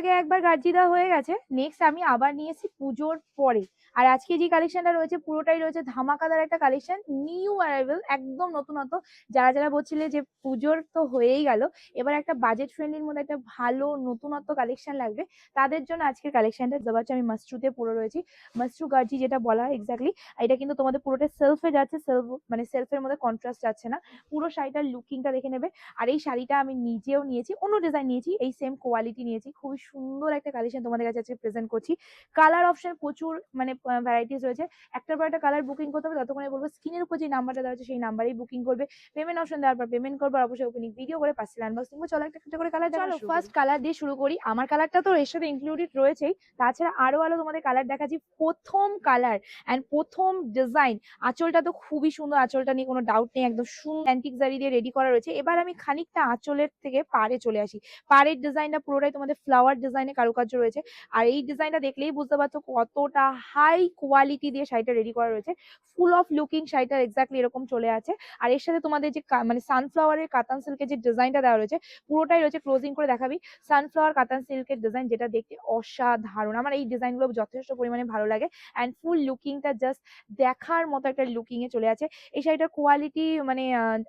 আগে একবার গার্জিদা হয়ে গেছে। নেক্সট আমি আবার নিয়ে এসেছি পুজোর পরে। আর আজকে যে কালেকশনটা রয়েছে, পুরোটাই রয়েছে ধামাকাদার একটা কালেকশন নিউ অ্যারাইভেল একদম নতুনত্ব। যারা যারা বলছিলে যে পুজোর তো হয়েই গেল, এবার একটা বাজেট ফ্রেন্ডলির মধ্যে একটা ভালো নতুনত্ব কালেকশন লাগবে, তাদের জন্য আজকের কালেকশনটা দেওয়া আমি মাস্ট্রুতে পুরো রয়েছি। মাস্ট্রু গার্জি যেটা বলা হয় এক্স্যাক্টলি এটা কিন্তু তোমাদের পুরোটা সেলফে যাচ্ছে সেলফ মানে সেলফের মধ্যে কন্ট্রাস্ট যাচ্ছে না। পুরো শাড়িটার লুকিংটা দেখে নেবে। আর এই শাড়িটা আমি নিজেও নিয়েছি, অন্য ডিজাইন নিয়েছি, এই সেম কোয়ালিটি নিয়েছি, খুবই সুন্দর একটা কালেকশন তোমাদের কাছে আজকে প্রেজেন্ট করছি। কালার অপশন প্রচুর মানে ভ্যারাইটিস রয়েছে। একটার পর একটা কালার বুকিং করতে হবে ততক্ষণে বলব স্ক্রিনের উপর যে নাম্বারটা দেওয়া হচ্ছে সেই নাম্বারেই বুকিং করবে। পেমেন্ট অপশন দেওয়ার পর পেমেন্ট করবে আর অবশ্যই ওপেনিং ভিডিও করে পাচ্ছিল আনবক্সিং চলো একটা একটা করে কালার চলো ফার্স্ট কালার দিয়ে শুরু করি। আমার কালারটা তো এর সাথে ইনক্লুডেড রয়েছেই। তাছাড়া আরও আলো তোমাদের কালার দেখাচ্ছি। প্রথম কালার অ্যান্ড প্রথম ডিজাইন আঁচলটা তো খুবই সুন্দর। আঁচলটা নিয়ে কোনো ডাউট নেই একদম সুন্দর অ্যান্টিক জারি দিয়ে রেডি করা রয়েছে। এবার আমি খানিকটা আঁচলের থেকে পাড়ে চলে আসি। পাড়ের ডিজাইনটা পুরোটাই তোমাদের ফ্লাওয়ার ডিজাইনে কারুকার্য রয়েছে। আর এই ডিজাইনটা দেখলেই বুঝতে পারছ কতটা হাই কোয়ালিটি দিয়ে শাড়িটা রেডি করা রয়েছে। ফুল অফ লুকিং শাড়িটা এক্স্যাক্টলি এরকম চলে আছে। আর এর সাথে তোমাদের যে মানে সানফ্লাওয়ারের কাতান সিল্কের যে ডিজাইনটা দেওয়া রয়েছে, পুরোটাই রয়েছে ক্লোজিং করে দেখাবি। সানফ্লাওয়ার কাতান সিল্কের ডিজাইন যেটা দেখতে অসাধারণ। আমার এই ডিজাইনগুলো যথেষ্ট পরিমাণে ভালো লাগে। অ্যান্ড ফুল লুকিংটা জাস্ট দেখার মতো একটা লুকিং এ চলে আছে। এই শাড়িটার কোয়ালিটি মানে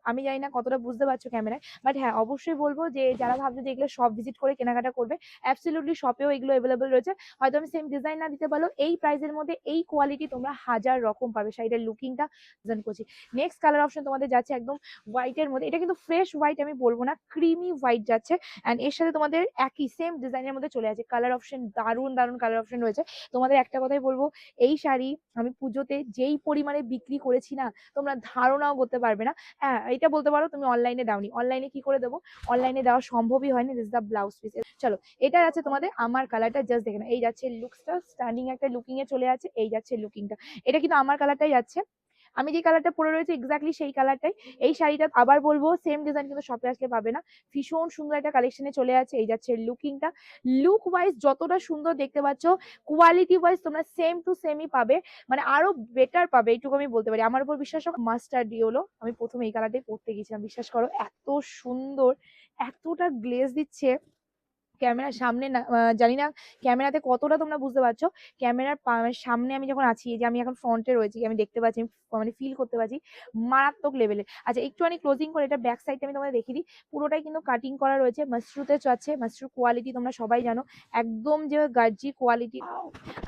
আমি জানি না কতটা বুঝতে পারছ ক্যামেরায়। বাট হ্যাঁ অবশ্যই বলব যে, যারা ভাবছ যে এগুলো সব ভিজিট করে কেনাকাটা করবে অ্যাবসলিউটলি শপেও এগুলো অ্যাভেলেবল রয়েছে। হয়তো আমি সেম ডিজাইন না দিতে পারল এই প্রাইসের মধ্যে এই কোয়ালিটি তোমরা হাজার রকম পাবে। শাড়িটার লুকিংটা ডিজাইন করছি। নেক্সট কালার অপশন তোমাদের যাচ্ছে একদম হোয়াইটের মধ্যে। এটা কিন্তু ফ্রেশ হোয়াইট আমি বলব না ক্রিমি হোয়াইট যাচ্ছে। অ্যান্ড এর সাথে তোমাদের একই সেম ডিজাইনের মধ্যে চলে আছে। কালার অপশন দারুণ দারুণ কালার অপশন রয়েছে। তোমাদের একটা কথাই বলব, এই শাড়ি আমি পুজোতে যেই পরিমাণে বিক্রি করেছি না, তোমরা ধারণাও করতে পারবে না। হ্যাঁ এটা বলতে পারো, তুমি অনলাইনে দাওনি। অনলাইনে কি করে দেবো? অনলাইনে দেওয়া সম্ভবই হয়নি। দিস দ্য ব্লাউজ পিস চলো, এটা আছে তোমাদের, আমার কালারটা জাস্ট দেখে না এই যাচ্ছে লুকসটা স্ট্যান্ডিং একটা লুকিং এ চলে আছে, এই যাচ্ছে লুকিংটা এটা কিন্তু আমার কালারটাই যাচ্ছে আমি যে কালারটা পরে রয়েছে এক্স্যাক্টলি সেই কালারটাই এই শাড়িটা আবার বলব সেম ডিজাইন কিন্তু শপে আসলে পাবে না। ভীষণ সুন্দর একটা কালেকশনে চলে আছে, এই যাচ্ছে লুকিংটা লুক ওয়াইজ যতটা সুন্দর দেখতে পাচ্ছ কোয়ালিটি ওয়াইজ তোমরা সেম টু সেমই পাবে। মানে আরও বেটার পাবে, এইটুকু আমি বলতে পারি। আমার উপর বিশ্বাস মাস্টার ডিওলো আমি প্রথমে এই কালারটাই পরতে গেছিলাম বিশ্বাস করো, এত সুন্দর, এতটা গ্লেজ দিচ্ছে। ক্যামেরার সামনে না জানি না ক্যামেরাতে কতটা তোমরা বুঝতে পারছ। ক্যামেরার সামনে আমি যখন আছি যে আমি এখন ফ্রন্টে রয়েছি আমি দেখতে পাচ্ছি মানে ফিল করতে পারছি মারাত্মক লেভেলের আচ্ছা একটুখানি ক্লোজিং করে এটা ব্যাক সাইডটা আমি তোমাদের দেখিয়ে দিই। পুরোটাই কিন্তু কাটিং করা রয়েছে মাশরুতে যাচ্ছে মাশরু কোয়ালিটি তোমরা সবাই জানো একদম যে গার্জি কোয়ালিটি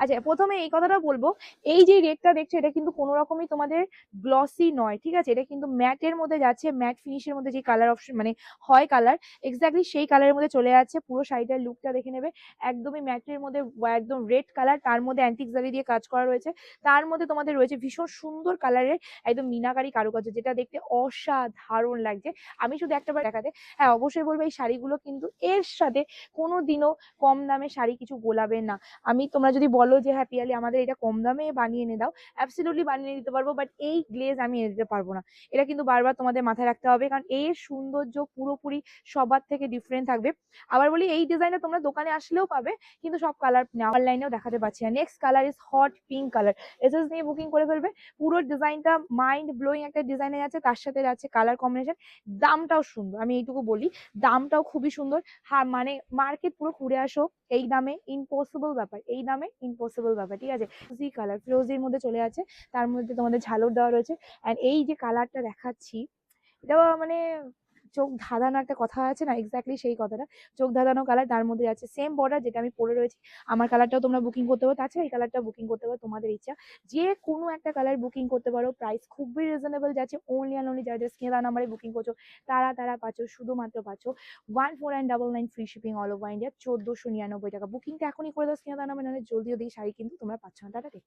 আচ্ছা প্রথমে এই কথাটা বলব এই যে রেটটা দেখছ এটা কিন্তু কোনো রকমই তোমাদের গ্লসি নয় ঠিক আছে? এটা কিন্তু ম্যাটের মধ্যে যাচ্ছে ম্যাট ফিনিশের মধ্যে যে কালার অপশন মানে হয় কালার এক্স্যাক্টলি সেই কালারের মধ্যে চলে যাচ্ছে পুরো শাড়িটার লুকটা দেখে নেবে। একদমই ম্যাটের মধ্যে একদম রেড কালার, তার মধ্যে অ্যান্টিক জারি দিয়ে কাজ করা রয়েছে। তার মধ্যে তোমাদের রয়েছে ভীষণ সুন্দর কালারের একদম মিনাকারি কারুকার্য, যেটা দেখতে অসাধারণ লাগছে। আমি শুধু একটা বার দেখাতে হ্যাঁ অবশ্যই বলব এই শাড়িগুলো কিন্তু এর সাথে কোনো দিনও কম দামে শাড়ি কিছু গোলাবে না। আমি, তোমরা যদি বলো যে হ্যাঁ পিয়ালি, আমাদের এটা কম দামে বানিয়ে এনে দাও অ্যাবসলিউটলি বানিয়ে দিতে পারব বাট এই গ্লেজ আমি এনে দিতে পারব না। এটা কিন্তু বারবার তোমাদের মাথায় রাখতে হবে, কারণ এর সৌন্দর্য পুরোপুরি সবার থেকে ডিফারেন্ট থাকবে। আবার বলি, এই ডিজাইনটা তোমরা দোকানে আসলেও পাবে, কিন্তু সব কালার অনলাইনেও দেখাতে পারছি না next colour is hot pink colour SS নিয়ে বুকিং করে ফেলবে। পুরো ডিজাইনটা মাইন্ড ব্লোয়িং একটা ডিজাইনে যাচ্ছে তার সাথে যাচ্ছে কালার কম্বিনেশন দামটাও সুন্দর, আমি এইটুকু বলি, দামটাও খুবই সুন্দর। হ্যাঁ মানে মার্কেট পুরো ঘুরে আসো, এই দামে ইম্পসিবল ব্যাপার, এই দামে ইম্পসিবল ব্যাপার, ঠিক আছে? ফিরোজি কালার ফিরোজির মধ্যে চলে আছে, তার মধ্যে তোমাদের ঝালর দেওয়া রয়েছে। অ্যান্ড এই যে কালারটা দেখাচ্ছি এটা মানে চোখ ধাঁধানো একটা কথা আছে না? এক্স্যাক্টলি সেই কথাটা। চোখ ধাঁধানো কালার তার মধ্যে আছে। সেম বর্ডার যেটা আমি পরে রয়েছি, আমার কালারটাও তোমরা বুকিং করতে পারো। তাছাড়া এই কালারটা বুকিং করতে পারো, তোমাদের ইচ্ছা। যে কোনো একটা কালার বুকিং করতে পারো প্রাইস খুবই রিজনেবল যাচ্ছে। অনলি অ্যান্ড অনলি যারা যারা স্ক্রিনে নাম্বারে বুকিং করছ, তারা তারা পাচ্ছ, শুধুমাত্র পাচ্ছ one four and double nine free shipping all over India চোদ্দোশো নিরানব্বই টাকা। বুকিংটা এখনই করে দাও স্ক্রিনে নাম্বার নাহলে জলদিও দিই শাড়ি কিন্তু তোমরা পাচ্ছ না। Tata take